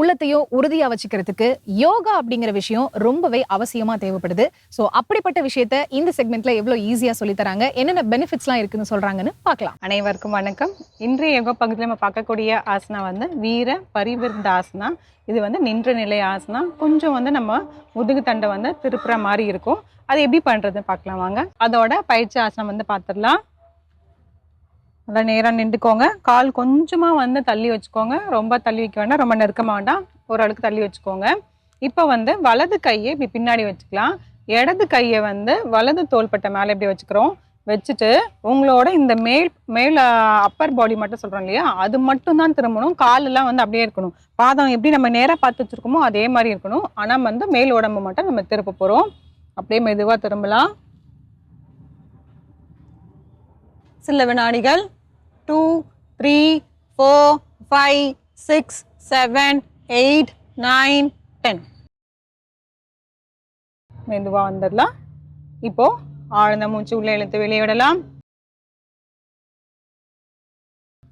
உள்ளத்தையும் உறுதியா வச்சுக்கிறதுக்கு யோகா அப்படிங்கிற விஷயம் ரொம்பவே அவசியமா தேவைப்படுது. ஸோ அப்படிப்பட்ட விஷயத்த இந்த செக்மெண்ட்ல எவ்வளவு ஈஸியா சொல்லி தராங்க என்னென்ன பெனிஃபிட்ஸ்லாம் இருக்குன்னு சொல்றாங்கன்னு பார்க்கலாம். அனைவருக்கும் வணக்கம். இன்றைய யோகா பகுதியில் நம்ம பார்க்கக்கூடிய ஆசனா வந்து வீர பரிவிருந்த ஆசனா. இது வந்து நின்ற நிலை ஆசனா. கொஞ்சம் வந்து நம்ம முதுகு தண்டை வந்து திருப்புற மாதிரி இருக்கும். அது எப்படி பண்ணுறதுன்னு பார்க்கலாம் வாங்க. அதோட பயிற்சி ஆசனம் வந்து பார்த்துடலாம். நல்லா நேராக நின்றுக்கோங்க. கால் கொஞ்சமாக வந்து தள்ளி வச்சுக்கோங்க. ரொம்ப தள்ளி வைக்க வேண்டாம். ரொம்ப நெருக்கமாக வேண்டாம். ஓரளவுக்கு தள்ளி வச்சுக்கோங்க. இப்போ வந்து வலது கையை இப்படி பின்னாடி வச்சுக்கலாம். இடது கையை வந்து வலது தோள்பட்டை மேலே இப்படி வச்சுக்கிறோம். வச்சுட்டு உங்களோட இந்த மேல் மேல் அப்பர் பாடி மட்டும் சொல்கிறோம் இல்லையா? அது மட்டும் தான் திரும்பணும். காலெல்லாம் வந்து அப்படியே இருக்கணும். பாதம் எப்படி நம்ம நேராக பார்த்து வச்சுருக்கோமோ அதே மாதிரி இருக்கணும். ஆனால் வந்து மேல் உடம்பு மட்டும் நம்ம திருப்ப போகிறோம் அப்படியே மெதுவாக திரும்பலாம். சில வினாடிகள் two three four five six seven eight nine ten மெதுவாக வந்துடலாம். இப்போ ஆழ்ந்த மூச்சு உள்ள இழுத்து வெளியிடலாம்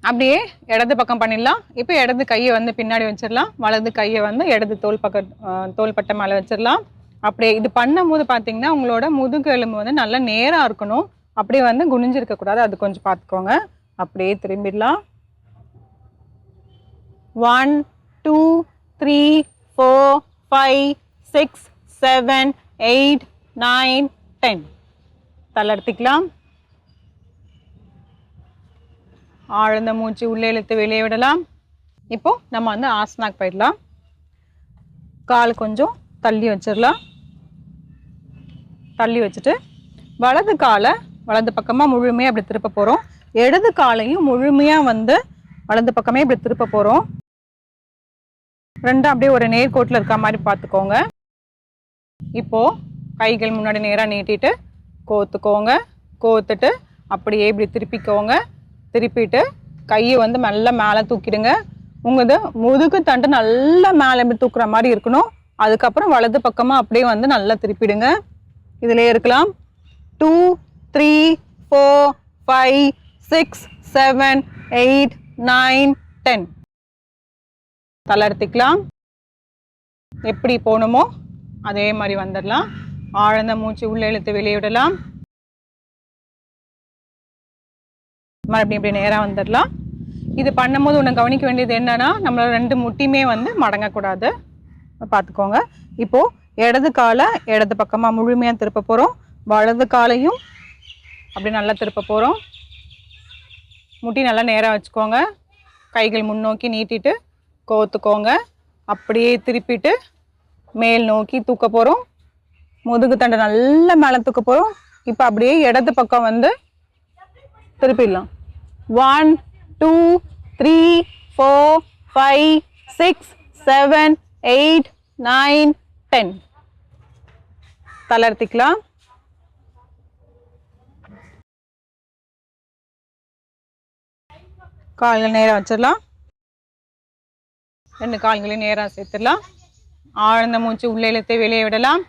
அப்படியே இடது பக்கம் பண்ணிடலாம். இப்போ இடது கையை வந்து பின்னாடி வச்சிடலாம். வலது கையை வந்து இடது தோல் பக்கம் தோல் தோள்பட்டை மேலே வச்சிடலாம். அப்படியே இது பண்ணும்போது பார்த்தீங்கன்னா உங்களோட முதுகு எலும்பு வந்து நல்லா நேராக இருக்கணும். அப்படியே வந்து குனிஞ்சிருக்கக்கூடாது. அது கொஞ்சம் பார்த்துக்கோங்க. அப்படியே திரும்பிடலாம். One two three four five six seven eight nine ten தளர்த்திக்கலாம் ஆழ்ந்த மூச்சு உள்ளே இழுத்து வெளியே விடலாம். இப்போ நம்ம வந்து ஆசனாக்கு போயிடலாம். கால் கொஞ்சம் தள்ளி வச்சிடலாம். தள்ளி வச்சுட்டு வலது காலை வலது பக்கமாக முழுமையாக அப்படி திருப்ப போகிறோம் இடது காலையும் முழுமையாக வந்து வலது பக்கமே இப்படி திருப்ப போகிறோம் ரெண்டும் அப்படியே ஒரு நேர்கோட்டில் இருக்க மாதிரி பார்த்துக்கோங்க. இப்போ கைகள் முன்னாடி நேராக நீட்டிட்டு கோத்துக்கோங்க. கோத்துட்டு அப்படியே இப்படி திருப்பிக்கோங்க. திருப்பிட்டு கையை வந்து நல்லா மேலே தூக்கிடுங்க. உங்களது முதுகு தண்டு நல்லா மேலே இப்படி தூக்குற மாதிரி இருக்கணும். அதுக்கப்புறம் வலது பக்கமாக அப்படியே வந்து நல்லா திருப்பிடுங்க. இதிலே இருக்கலாம். Two three four five six seven eight nine ten. தளர்த்திக்கலாம் எப்படி போகணுமோ அதே மாதிரி வந்துடலாம். ஆழ்ந்த மூச்சு உள்ள இழுத்து வெளியிடலாம் மறுபடியும் இப்படி நேராக வந்துடலாம். இது பண்ணும்போது ஒன்று கவனிக்க வேண்டியது என்னன்னா நம்மளோட ரெண்டு முட்டியுமே வந்து மடங்கக்கூடாது. பார்த்துக்கோங்க. இப்போ இடது காலை இடது பக்கமாக முழுமையாக திருப்ப போகிறோம் வலது காலையும் அப்படி நல்லா திருப்ப போகிறோம் முட்டி நல்லா நேராக வச்சுக்கோங்க. கைகள் முன்னோக்கி நீட்டிட்டு கோத்துக்கோங்க. அப்படியே திருப்பிட்டு மேல் நோக்கி தூக்க போகிறோம் முதுகு தண்டை நல்லா மேலே தூக்க போகிறோம் இப்போ அப்படியே இடது பக்கம் வந்து திருப்பிடலாம். One two three four five six seven eight nine ten தளர்த்திக்கலாம் கால்கள் நேராக வச்சிடலாம். ரெண்டு கால்களையும் நேராக சேர்த்துடலாம். ஆழ்ந்த மூச்சு உள்ளே இழுத்து வெளியே விடலாம்.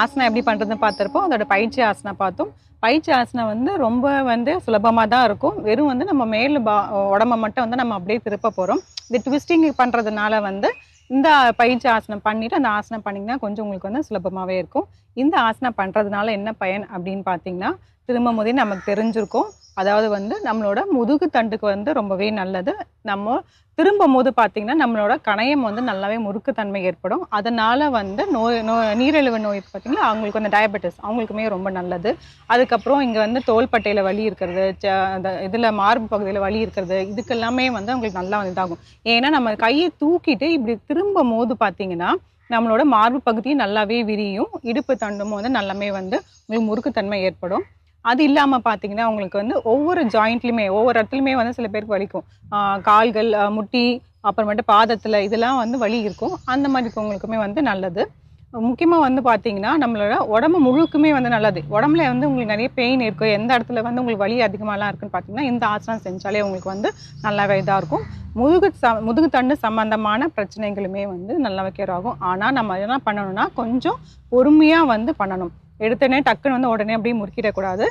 ஆசனம் எப்படி பண்ணுறதுன்னு பார்த்துருப்போம். அதோட பயிற்சி ஆசனம் பார்த்தோம். பயிற்சி ஆசனம் வந்து ரொம்ப வந்து சுலபமாக தான் இருக்கும். வெறும் வந்து நம்ம மேல் பா உடம்ப மட்டும் வந்து நம்ம அப்படியே திருப்ப போகிறோம் இது ட்விஸ்டிங் பண்ணுறதுனால வந்து இந்த பயிற்சி ஆசனம் பண்ணிவிட்டு அந்த ஆசனம் பண்ணிங்கன்னா கொஞ்சம் உங்களுக்கு வந்து சுலபமாகவே இருக்கும். இந்த ஆசனா பண்ணுறதுனால என்ன பயன் அப்படின்னு பார்த்தீங்கன்னா திரும்ப போதே நமக்கு தெரிஞ்சிருக்கும். அதாவது வந்து நம்மளோட முதுகு தண்டுக்கு வந்து ரொம்பவே நல்லது. நம்ம திரும்பும் போது பார்த்திங்கன்னா நம்மளோட கணையம் வந்து நல்லாவே முறுக்குத்தன்மை ஏற்படும். அதனால் வந்து நோய் நோய் நீரிழிவு நோய் பார்த்தீங்கன்னா அவங்களுக்கு அந்த டயபெட்டிஸ் அவங்களுக்குமே ரொம்ப நல்லது. அதுக்கப்புறம் இங்கே வந்து தோள்பட்டையில் வலி இருக்கிறது ச- அந்த இதில் மார்பு பகுதியில் வலி இருக்கிறது இதுக்கெல்லாமே வந்து அவங்களுக்கு நல்லா வந்து இதாகும். ஏன்னா நம்ம கையை தூக்கிட்டு இப்படி திரும்பும் போது பார்த்திங்கன்னா நம்மளோட மார்பு பகுதியும் நல்லாவே விரியும். இடுப்பு தண்டும் வந்து நல்லாமே வந்து உங்களுக்கு முறுக்குத்தன்மை ஏற்படும். அது இல்லாமல் பார்த்தீங்கன்னா உங்களுக்கு வந்து ஒவ்வொரு ஜாயிண்ட்லையுமே ஒவ்வொரு இடத்துலையுமே வந்து சில பேருக்கு வலிக்கும். கால்கள் முட்டி அப்புறமேட்டு பாதத்தில் இதெல்லாம் வந்து வலி இருக்கும். அந்த மாதிரி இருக்கவங்களுக்குமே வந்து நல்லது. முக்கியமாக வந்து பார்த்தீங்கன்னா நம்மளோட உடம்பு முழுக்குமே வந்து நல்லது. உடம்புல வந்து உங்களுக்கு நிறைய பெயின் இருக்கும் எந்த இடத்துல வந்து உங்களுக்கு வலி அதிகமாகலாம் இருக்குன்னு பார்த்தீங்கன்னா இந்த ஆசனம் செஞ்சாலே உங்களுக்கு வந்து நல்லாவே இதாக இருக்கும். முதுகு ச முதுகு தண்டு சம்பந்தமான பிரச்சனைகளுமே வந்து நல்லா ஆகும். ஆனால் நம்ம என்ன பண்ணணும்னா கொஞ்சம் பொறுமையாக வந்து பண்ணணும். எடுத்தோடனே டக்குன்னு வந்து உடனே அப்படியே முறுக்கிடக்கூடாது.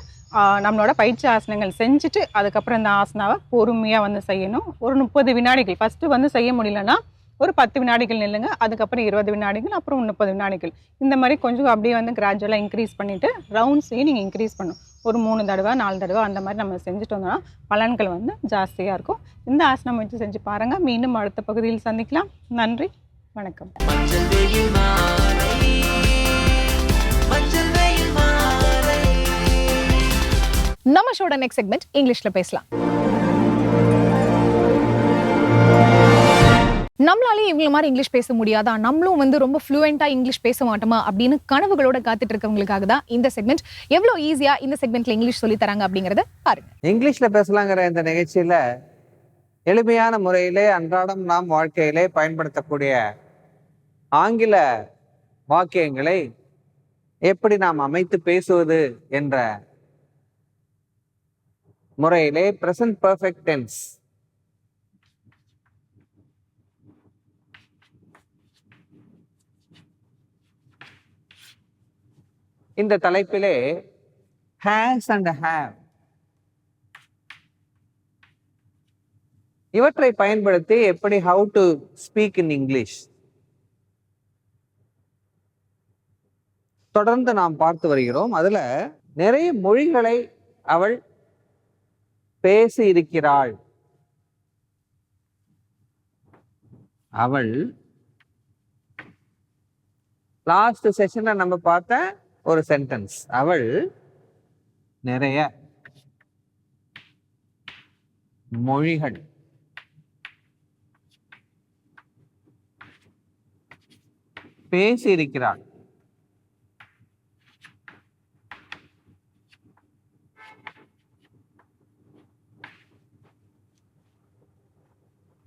நம்மளோட பயிற்சி ஆசனங்கள் செஞ்சுட்டு அதுக்கப்புறம் இந்த ஆசனாவை பொறுமையாக வந்து செய்யணும். ஒரு முப்பது வினாடிகள். ஃபஸ்ட்டு வந்து செய்ய முடியலன்னா ஒரு பத்து வினாடிகள் நில்லுங்க அதுக்கப்புறம் இருபது வினாடிகள் அப்புறம் முப்பது வினாடிகள். இந்த மாதிரி கொஞ்சம் அப்படியே வந்து கிராஜுவலாக இன்க்ரீஸ் பண்ணிவிட்டு ரவுண்ட்ஸையும் நீங்கள் இன்க்ரீஸ் பண்ணணும். ஒரு மூணு தடவை நாலு தடவை அந்த மாதிரி நம்ம செஞ்சுட்டு வந்தோம்னா பலன்கள் வந்து ஜாஸ்தியாக இருக்கும். இந்த ஆசனம் வச்சு செஞ்சு பாருங்கள் மீண்டும் அடுத்த பகுதியில் சந்திக்கலாம். நன்றி வணக்கம். நம்ம ஷோட நெக்ஸ்ட் செக்மெண்ட் இங்கிலீஷ்ல பேசலாம். நம்மளாலே இவங்கள மாதிரி இங்கிலீஷ் பேச முடியாதா? நம்மளும் வந்து ரொம்ப ஃப்ளூயண்ட்டாக இங்கிலீஷ் பேச மாட்டோமா? அப்படின்னு கனவுகளோட காத்துட்டு இருக்கவங்களுக்காக தான் இந்த செக்மெண்ட் எவ்வளோ ஈஸியாக இந்த செக்மெண்ட்ல இங்கிலீஷ் சொல்லி தராங்க அப்படிங்கறத பாருங்க. இங்கிலீஷில் பேசலாங்கிற இந்த நிகழ்ச்சியில் எளிமையான முறையிலே அன்றாடம் நாம் வாழ்க்கையிலே பயன்படுத்தக்கூடிய ஆங்கில வாக்கியங்களை எப்படி நாம் அமைத்து பேசுவது என்ற முறையிலே பிரசன்ட் பர்ஃபெக்ட் டென்ஸ் இந்த தலைப்பிலே ஹேஸ் அண்ட் ஹேவ் இவற்றை பயன்படுத்தி எப்படி how to speak in English தொடர்ந்து நாம் பார்த்து வருகிறோம். அதுல நிறைய மொழிகளை அவள் பேசி இருக்கிறாள் அவள் லாஸ்ட் செஷன்ல நம்ம பார்த்த ஒரு சென்டென்ஸ் அவள் நிறைய மொழிகள். பேசி இருக்கிறாள்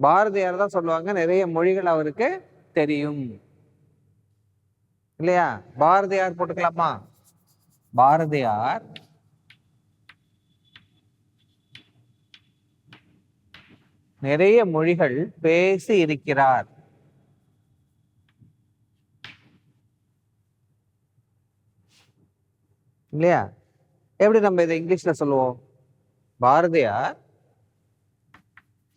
பாரதியார் தான் சொல்லுவாங்க நிறைய மொழிகள் அவருக்கு தெரியும். இல்லையா? பாரதியார் போட்டுக்கலாமா? பாரதியார். நிறைய மொழிகள் பேசி இருக்கிறார். இல்லையா? எப்படி நம்ம இதை இங்கிலீஷ்ல சொல்லுவோம்? பாரதியார்.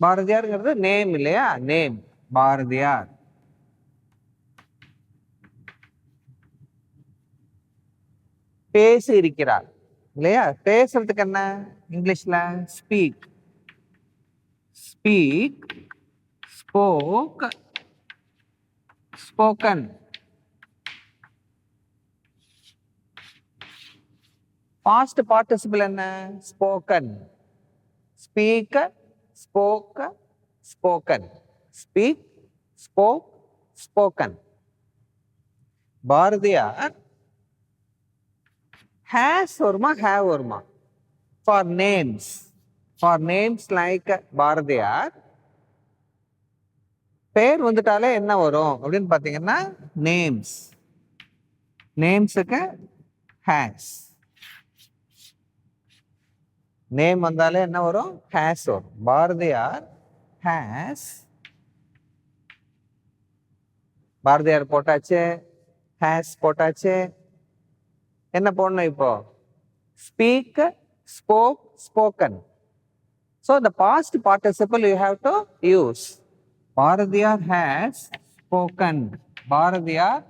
பாரதியார்ங்கிறது நேம் இல்லையா? நேம் பாரதியார். பேசி இருக்கிறார் இல்லையா? பேசுறதுக்கு என்ன? இங்கிலீஷ்ல speak speak spoke spoken past participle என்ன? Spoken speak spoke spoken speak spoke spoken Bharathiyar has வருமா ஹேவ் வருமா for names for names like Bharathiyar. பேர் வந்துட்டாலே என்ன வரும்? அப்படின்னு பார்த்தீங்கன்னா நேம்ஸ் நேம்ஸுக்கு ஹேஸ் நேம் வந்தாலே என்ன வரும்? ஹேஸ் வரும். பாரதியார் ஹேஸ் பாரதியார் போட்டாச்சு. ஹேஸ் போட்டாச்சு. என்ன போடணும் இப்போ? ஸ்பீக் ஸ்போக் ஸ்போக்கன் ஸோ இந்த past participle you have to use Bharathiyar has spoken Bharathiyar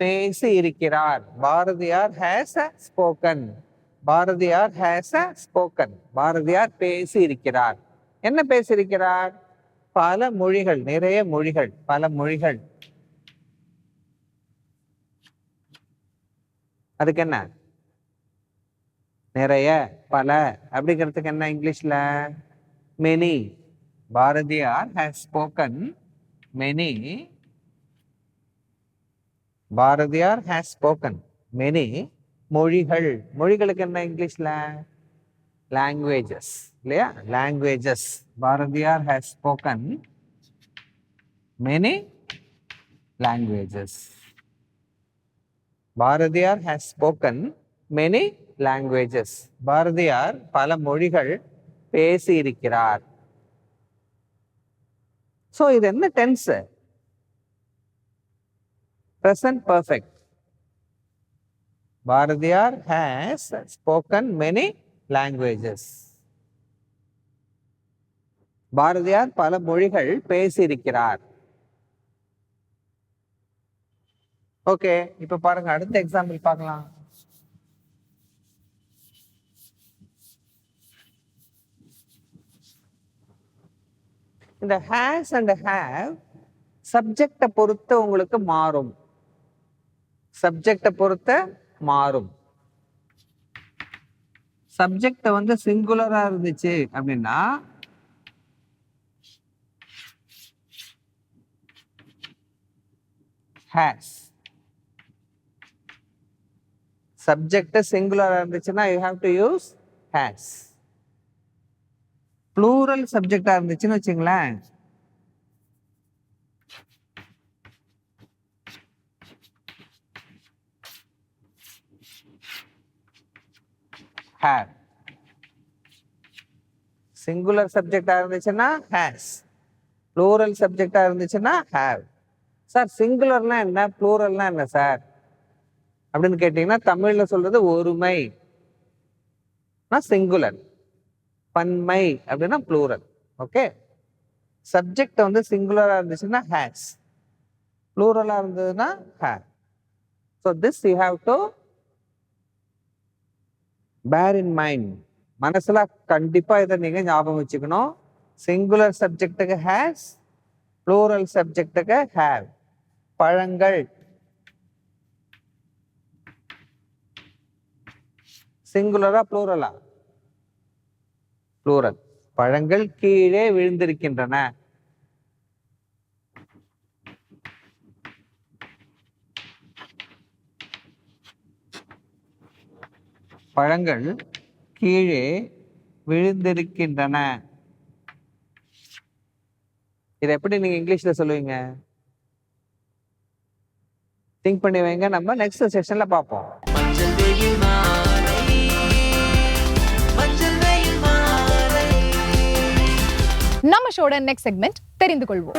பேசி இருக்கிறார் Bharathiyar has a spoken Bharathiyar has a spoken Bharathiyar பேசி இருக்கிறார் என்ன பேசியிருக்கிறார்? பல மொழிகள் நிறைய மொழிகள் பல மொழிகள். அதுக்கு என்ன நிறைய பல அப்படிங்கிறதுக்கு என்ன இங்கிலீஷ்ல? Many Bharathiyar has spoken many Bharathiyar has spoken many மொழிகள். மொழிகளுக்கு என்ன இங்கிலீஷ்ல? லாங்குவேஜஸ் இல்லையா? Languages Bharathiyar has spoken many languages Bharathiyar has spoken many languages Bharathiyar பல மொழிகள் பேசியிருக்கிறார். ஸோ இது என்ன tense present perfect Bharathiyar has spoken many languages Bharathiyar பல மொழிகள் பேசியிருக்கிறார். ஓகே இப்ப பாருங்க அடுத்த எக்ஸாம்பிள் பார்க்கலாம். இந்த ஹேஸ் அண்ட் ஹேவ் சப்ஜெக்டை பொறுத்து உங்களுக்கு மாறும். சப்ஜெக்டை பொறுத்த மாறும். சப்ஜெக்ட் வந்து சிங்குலரா இருந்துச்சு அப்படின்னா ஹேஸ் சப்ஜெக்ட் சிங்குலரா இருந்துச்சுன்னா you have to use has plural சப்ஜெக்டா இருந்துச்சுன்னு வச்சுங்களேன். ஹேவ் சிங்குலர் சப்ஜெக்டா இருந்துச்சுன்னா ஹேஸ் ப்ளூரல் சப்ஜெக்டா இருந்துச்சுன்னா ஹேவ் சார் சிங்குலர்னா என்ன? ப்ளூரல்னா என்ன சார் அப்படின்னு கேட்டிங்கன்னா தமிழ்ல சொல்றது ஒருமை. சிங்குலர் பன்மை அப்படின்னா ப்ளூரல் ஓகே சப்ஜெக்ட் வந்து சிங்குலரா இருந்துச்சுன்னா ஹேஸ் ப்ளூரலா இருந்ததுன்னா have so this you have to bear in mind மனசுல கண்டிப்பா இதை நீங்க ஞாபகம் வச்சுக்கணும். சிங்குலர் சப்ஜெக்ட்டுக்கு ஹேஸ் ப்ளூரல் சப்ஜெக்ட்டுக்கு ஹேவ் பழங்கள். சிங்குலரா ப்ளூரலா ப்ளூரல் பழங்கள் கீழே விழுந்திருக்கின்றன. பழங்கள் கீழே விழுந்திருக்கின்றன. இதை எப்படி நீங்க இங்கிலீஷ்ல சொல்லுவீங்க? திங்க் பண்ணி வைங்க. நம்ம நெக்ஸ்ட் செஷன்ல பார்ப்போம். நம்ம ஷோட நெக்ஸ்ட் செக்மெண்ட் தெரிந்து கொள்வோம்.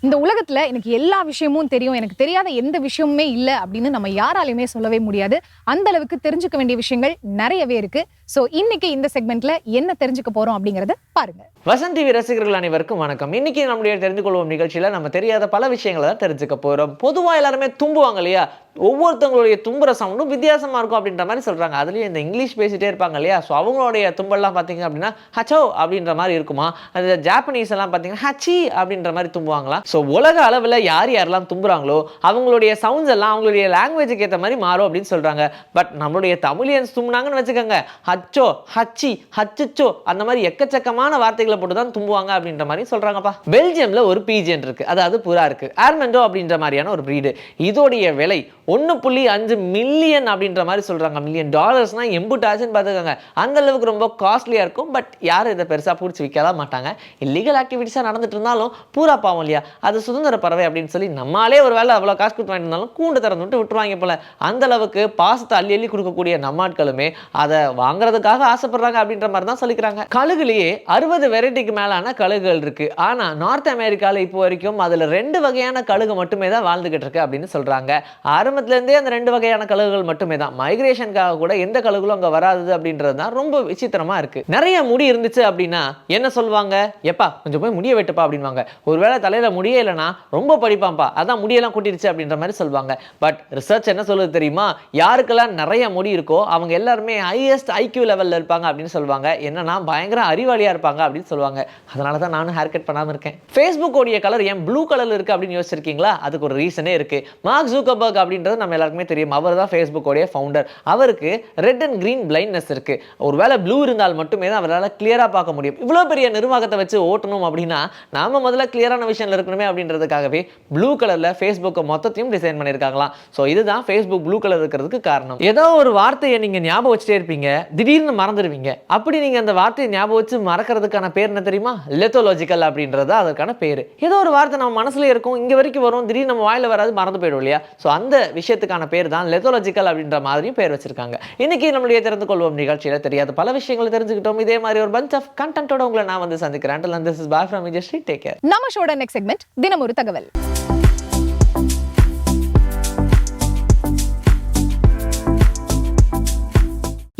இந்த உலகத்துல எனக்கு எல்லா விஷயமும் தெரியும். எனக்கு தெரியாத எந்த விஷயமுமே இல்ல அப்படின்னு நம்ம யாராலையுமே சொல்லவே முடியாது. அந்த அளவுக்கு தெரிஞ்சுக்க வேண்டிய விஷயங்கள் நிறையவே இருக்கு. சோ இன்னைக்கு இந்த செக்மெண்ட்ல என்ன தெரிஞ்சுக்க போறோம் அப்படிங்கறத பாருங்க. வசந்த் டிவி ரசிகர்கள் அனைவருக்கும் வணக்கம். இன்னைக்கு நம்முடைய தெரிந்து கொள்வோம் நிகழ்ச்சியில நம்ம தெரியாத பல விஷயங்களை தான் தெரிஞ்சுக்க போறோம். பொதுவா எல்லாருமே தும்புவாங்க இல்லையா? ஒவ்வொருத்தவங்களுடைய தும்புற சவுண்டும் வித்தியாசமா இருக்கும் அப்படின்ற மாதிரி சொல்றாங்க. அதுலயும் இந்த இங்கிலீஷ் பேசிட்டே இருப்பாங்க இல்லையா? ஸோ அவங்களுடைய தும்பல்லாம் பார்த்தீங்க அப்படின்னா ஹச்சோ அப்படின்ற மாதிரி இருக்குமா? அந்த ஜாப்பனீஸ் எல்லாம் பார்த்தீங்கன்னா ஹச்சி அப்படின்ற மாதிரி தும்புவாங்களாம் ஸோ உலக அளவில் யார் யாரெல்லாம் தும்புறாங்களோ அவங்களுடைய சவுண்ட்ஸ் எல்லாம் அவங்களுடைய லாங்குவேஜுக்கு ஏற்ற மாதிரி மாறும் அப்படின்னு சொல்றாங்க. பட் நம்மளுடைய தமிழியன்ஸ் தும்புனாங்கன்னு வச்சுக்கோங்க. ஹச்சோ ஹச்சி ஹச்சச்சோ அந்த மாதிரி எக்கச்சக்கமான வார்த்தைகளை போட்டு தான் தும்புவாங்க அப்படின்ற மாதிரி சொல்றாங்கப்பா. பெல்ஜியம்ல ஒரு பீஜியன் இருக்கு. அதாவது புறா இருக்கு. ஆர்மெண்டோ அப்படின்ற மாதிரியான ஒரு பிரீடு இதோடைய விலை ஒன்று புள்ளி அஞ்சு மில்லியன் அப்படின்ற மாதிரி சொல்றாங்க. மில்லியன் டாலர்ஸ்னா எம்புட்டாச்சுன்னு பார்த்துக்கோங்க. அந்த அளவுக்கு ரொம்ப காஸ்ட்லியா இருக்கும். பட் யாரும் இதை பெருசா பிடிச்சி விற்கலாம் மாட்டாங்க. இல்லீகல் ஆக்டிவிட்டிஸாக நடந்துட்டு இருந்தாலும் பூரா பாவம் இல்லையா? அது சுதந்திர பறவை அப்படின்னு சொல்லி நம்மளே ஒரு வேலை அவ்வளோ காசு கொடுத்து வாங்கிட்டு இருந்தாலும் கூண்டு திறந்து விட்டு விட்டுருவாங்க போல. அந்த அளவுக்கு பாசத்தை அள்ளி அள்ளி கொடுக்கக்கூடிய நம்மாட்களுமே அதை வாங்குற பார்க்கறதுக்காக ஆசைப்படுறாங்க அப்படின்ற மாதிரி தான் சொல்லிக்கிறாங்க. கழுகுலயே அறுபது வெரைட்டிக்கு மேலான கழுகுகள் இருக்கு. ஆனா நார்த் அமெரிக்கால இப்போ வரைக்கும் அதுல ரெண்டு வகையான கழுகு மட்டுமே தான் வாழ்ந்துகிட்டு இருக்கு அப்படின்னு சொல்றாங்க. ஆரம்பத்துல இருந்தே அந்த ரெண்டு வகையான கழுகுகள் மட்டுமே தான். மைக்ரேஷனுக்காக கூட எந்த கழுகுகளும் அங்க வராது அப்படின்றது தான் ரொம்ப விசித்திரமா இருக்கு. நிறைய முடி இருந்துச்சு அப்படின்னா என்ன சொல்லுவாங்க? எப்பா கொஞ்சம் போய் முடிய வெட்டுப்பா அப்படின்வாங்க. ஒருவேளை தலையில முடியே இல்லைன்னா ரொம்ப படிப்பாம்பா அதான் முடியெல்லாம் கொட்டிடுச்சு அப்படின்ற மாதிரி சொல்லுவாங்க. பட் ரிசர்ச் என்ன சொல்லுது தெரியுமா? யாருக்கெல்லாம் நிறைய முடி இருக்கோ அவங்க எல்லாருமே ஹையஸ்ட் ஐக்யூ லெவல்ல இருப்பாங்க அப்படின்னு சொல்லுவாங்க. என்னன்னா பயங்கர அறிவாளியா இருப்பாங்க அப்படின்னு சொல்லுவாங்க. அதனால தான் நானும் ஹேர் கட் பண்ணாம இருக்கேன். ஃபேஸ்புக் உடைய கலர் ஏன் ப்ளூ கலர்ல இருக்கு அப்படின்னு யோசிச்சிருக்கீங்களா? அதுக்கு ஒரு ரீசனே இருக்கு. மார்க் ஜூக்கபர்க் அப்படின்றது நம்ம எல்லாருக்குமே தெரியும். அவர் தான் ஃபேஸ்புக் உடைய ஃபவுண்டர் அவருக்கு ரெட் அண்ட் கிரீன் பிளைண்ட்னஸ் இருக்கு. ஒருவேளை ப்ளூ இருந்தால் மட்டுமே தான் அவரால் கிளியரா பார்க்க முடியும். இவ்வளோ பெரிய நிர்வாகத்தை வச்சு ஓட்டணும் அப்படின்னா நாம முதல்ல கிளியரான விஷயம்ல இருக்கணுமே அப்படின்றதுக்காகவே ப்ளூ கலர்ல ஃபேஸ்புக்கை மொத்தத்தையும் டிசைன் பண்ணியிருக்காங்களாம். ஸோ இதுதான் ஃபேஸ்புக் ப்ளூ கலர் இருக்கிறதுக்கு காரணம். ஏதோ ஒரு வார்த்தையை நீங்க ஞாபகம் வச்சுட்டே இருப்பீங்க. திடீர்னு மறந்துடுவீங்க. அப்படி நீங்க அந்த வார்த்தையை ஞாபகம் வச்சு மறக்கிறதுக்கான பேர் என்ன தெரியுமா? லெத்தோலாஜிக்கல் அப்படின்றது அதற்கான பேர். ஏதோ ஒரு வார்த்தை நம்ம மனசுல இருக்கும் இங்க வரைக்கும் வரும் திடீர்னு நம்ம வாயில் வராது மறந்து போயிடும் இல்லையா? ஸோ அந்த விஷயத்துக்கான பேர் தான் லெத்தோலாஜிக்கல் அப்படின்ற மாதிரியும் பேர் வச்சிருக்காங்க. இன்னைக்கு நம்மளுடைய தெரிந்து கொள்வோம் நிகழ்ச்சியில தெரியாத பல விஷயங்களை தெரிஞ்சுக்கிட்டோம். இதே மாதிரி ஒரு பஞ்ச் ஆஃப் கண்டென்ட்டோட உங்களை நான் வந்து சந்திக்கிறேன். நம்ம ஷோட நெக்ஸ்ட் செக்மெண்ட் தினம் ஒரு தகவல்.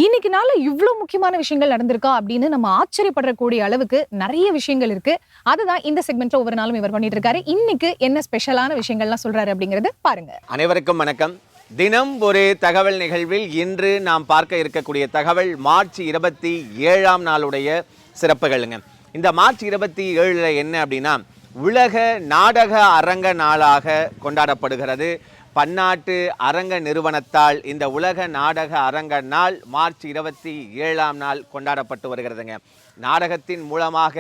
இன்னைக்கு நாள்ல இவ்வளோ முக்கியமான விஷயங்கள் நடந்திருக்கா அப்படின்னு நம்ம ஆச்சரியப்படக்கூடிய அளவுக்கு நிறைய விஷயங்கள் இருக்கு. அதுதான் இந்த செக்மெண்ட்ல ஒவ்வொரு நாளும் இவர் பண்ணிட்டு இருக்காரு. இன்னைக்கு என்ன ஸ்பெஷலான விஷயங்கள்லாம் சொல்றாரு அப்படிங்கறது பாருங்க. அனைவருக்கும் வணக்கம். தினம் ஒரு தகவல் நிகழ்வில் இன்று நாம் பார்க்க இருக்கக்கூடிய தகவல் மார்ச் இருபத்தி ஏழாம் நாளுடைய சிறப்புகளுங்க. இந்த மார்ச் இருபத்தி ஏழில் என்ன அப்படின்னா உலக நாடக அரங்க நாளாக கொண்டாடப்படுகிறது. பன்னாட்டு அரங்க நிறுவனத்தால் இந்த உலக நாடக அரங்க நாள் மார்ச் இருபத்தி ஏழாம் நாள் கொண்டாடப்பட்டு வருகிறதுங்க. நாடகத்தின் மூலமாக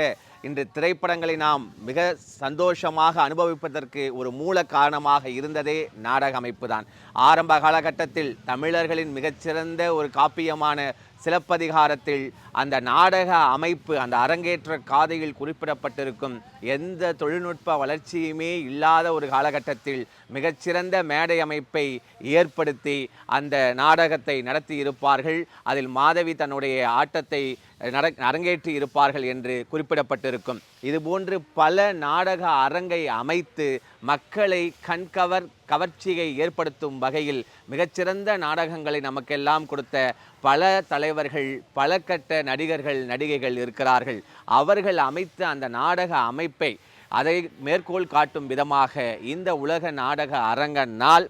இன்று திரைப்படங்களை நாம் மிக சந்தோஷமாக அனுபவிப்பதற்கு ஒரு மூல காரணமாக இருந்ததே நாடக அமைப்பு தான் ஆரம்ப காலகட்டத்தில் தமிழர்களின் மிகச்சிறந்த ஒரு காப்பியமான சிலப்பதிகாரத்தில் அந்த நாடக அமைப்பு அந்த அரங்கேற்ற காதையில் குறிப்பிடப்பட்டிருக்கும் எந்த தொழில்நுட்ப வளர்ச்சியுமே இல்லாத ஒரு காலகட்டத்தில் மிகச்சிறந்த மேடை அமைப்பை ஏற்படுத்தி அந்த நாடகத்தை நடத்தி இருப்பார்கள். அதில் மாதவி தன்னுடைய ஆட்டத்தை நட அரங்கேற்றி இருப்பார்கள் என்று குறிப்பிடப்பட்டிருக்கும். இதுபோன்று பல நாடக அரங்கை அமைத்து மக்களை கண்கவர் கவர்ச்சியை ஏற்படுத்தும் வகையில் மிகச்சிறந்த நாடகங்களை நமக்கெல்லாம் கொடுத்த பல தலைவர்கள் பல கட்ட நடிகர்கள் நடிகைகள் இருக்கிறார்கள். அவர்கள் அமைத்த அந்த நாடக அமைப்பை அதை மேற்கோள் காட்டும் விதமாக இந்த உலக நாடக அரங்க நாள்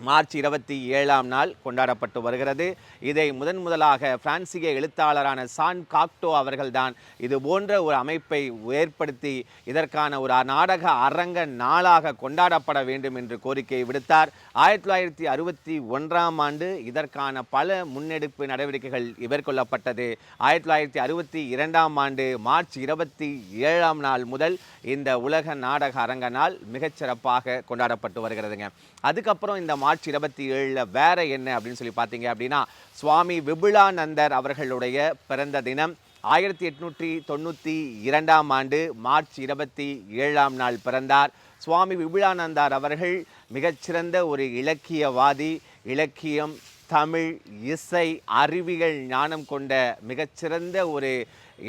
மார்ச் இருபத்தி ஏழாம் நாள் கொண்டாடப்பட்டு வருகிறது. இதை முதன் முதலாக பிரான்சிய எழுத்தாளரான சான் காக்டோ அவர்கள்தான் இது போன்ற ஒரு அமைப்பை ஏற்படுத்தி இதற்கான ஒரு நாடக அரங்க நாளாக கொண்டாடப்பட வேண்டும் என்று கோரிக்கை விடுத்தார். ஆயிரத்தி தொள்ளாயிரத்தி அறுபத்தி ஒன்றாம் ஆண்டு இதற்கான பல முன்னெடுப்பு நடவடிக்கைகள் மேற்கொள்ளப்பட்டது ஆயிரத்தி தொள்ளாயிரத்தி அறுபத்தி இரண்டாம் ஆண்டு மார்ச் இருபத்தி ஏழாம் நாள் முதல் இந்த உலக நாடக அரங்க நாள் மிகச்சிறப்பாக கொண்டாடப்பட்டு வருகிறதுங்க. அதுக்கப்புறம் இந்த மார்ச் இருபத்தி ஏழில் வேற என்ன அப்படின்னு சொல்லி பார்த்தீங்க அப்படின்னா சுவாமி விபுலானந்தர் அவர்களுடைய பிறந்த தினம் ஆயிரத்தி எட்நூற்றி தொண்ணூற்றி இரண்டாம் ஆண்டு மார்ச் இருபத்தி ஏழாம் நாள் பிறந்தார். சுவாமி விபுலானந்தார் அவர்கள் மிகச்சிறந்த ஒரு இலக்கியவாதி இலக்கியம் தமிழ் இசை அறிவியல் ஞானம் கொண்ட மிகச்சிறந்த ஒரு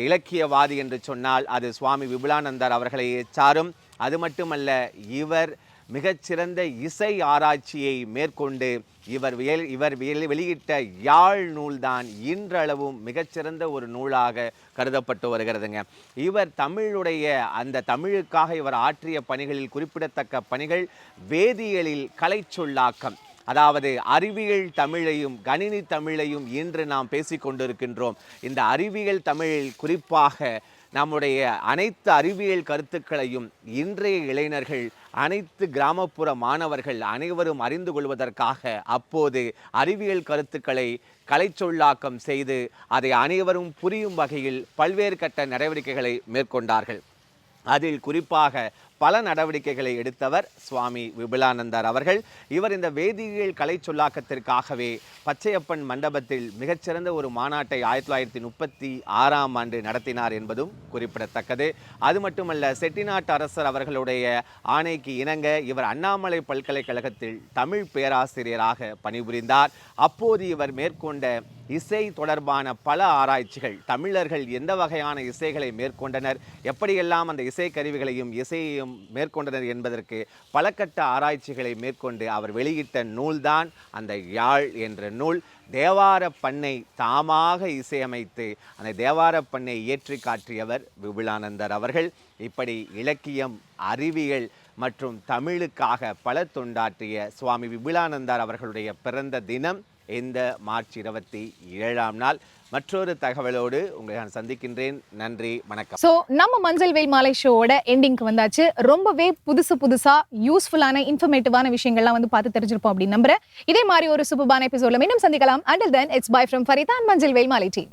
இலக்கியவாதி என்று சொன்னால் அது சுவாமி விபுலானந்தர் அவர்களை சாரும். அது மட்டுமல்ல இவர் மிகச்சிறந்த இசை ஆராய்ச்சியை மேற்கொண்டு இவர் இவர் வெளியிட்ட யாழ் நூல்தான் இன்றளவும் மிகச்சிறந்த ஒரு நூலாக கருதப்பட்டு வருகிறதுங்க. இவர் தமிழுடைய அந்த தமிழுக்காக இவர் ஆற்றிய பணிகளில் குறிப்பிடத்தக்க பணிகள் வேதியியலில் கலைச்சொல்லாக்கம். அதாவது அறிவியல் தமிழையும் கணினி தமிழையும் இன்று நாம் பேசிக் கொண்டிருக்கின்றோம். இந்த அறிவியல் தமிழில் குறிப்பாக நம்முடைய அனைத்து அறிவியல் கருத்துக்களையும் இன்றைய இளைஞர்கள் அனைத்து கிராமப்புற மாணவர்கள் அனைவரும் அறிந்து கொள்வதற்காக அப்போது அறிவியல் கருத்துக்களை கலைச்சொல்லாக்கம் செய்து அதை அனைவரும் புரியும் வகையில் பல்வேறு கட்ட நடவடிக்கைகளை மேற்கொண்டார்கள். அதில் குறிப்பாக பல நடவடிக்கைகளை எடுத்தவர் சுவாமி விபுலானந்தர் அவர்கள். இவர் இந்த வேதியியல் கலை சொல்லாக்கத்திற்காகவே பச்சையப்பன் மண்டபத்தில் மிகச்சிறந்த ஒரு மாநாட்டை ஆயிரத்தி தொள்ளாயிரத்தி முப்பத்தி ஆறாம் ஆண்டு நடத்தினார் என்பதும் குறிப்பிடத்தக்கது. அது மட்டுமல்ல செட்டிநாட்டு அரசர் அவர்களுடைய ஆணைக்கு இணங்க இவர் அண்ணாமலை பல்கலைக்கழகத்தில் தமிழ் பேராசிரியராக பணிபுரிந்தார். அப்போது இவர் மேற்கொண்ட இசை தொடர்பான பல ஆராய்ச்சிகள் தமிழர்கள் எந்த வகையான இசைகளை மேற்கொண்டனர் எப்படியெல்லாம் அந்த இசை கருவிகளையும் இசையையும் மேற்கொண்டனர் என்பதற்கு பலகட்ட ஆராய்ச்சிகளை மேற்கொண்டு அவர் வெளியிட்ட நூல்தான் அந்த யாழ் என்ற நூல். தேவார பண்ணை தாமாக இசையமைத்து அந்த தேவார பண்ணை இயற்றி காட்டியவர் விபுலானந்தர் அவர்கள். இப்படி இலக்கியம் அறிவியல் மற்றும் தமிழுக்காக பல தொண்டாற்றிய சுவாமி விபுலானந்தர் அவர்களுடைய பிறந்த தினம் இந்த மார்ச் இருபத்தி ஏழாம் நாள். மற்றொரு தகவலோடு உங்களை நான் சந்திக்கின்றேன். நன்றி வணக்கம். ஸோ நம்ம மஞ்சள் வெயில் மாலை ஷோவோட எண்டிங்க்கு வந்தாச்சு. ரொம்பவே புதுசு புதுசாக யூஸ்ஃபுல்லான இன்ஃபர்மேட்டிவான விஷயங்கள்லாம் வந்து பார்த்து தெரிஞ்சிருப்போம் அப்படின்னு நம்புறேன். இதே மாதிரி ஒரு சூப்பர்பான எபிசோட மீண்டும் சந்திக்கலாம். Until then it's bye from ஃபரிதான் மஞ்சள் வெயில் மாலை டீம்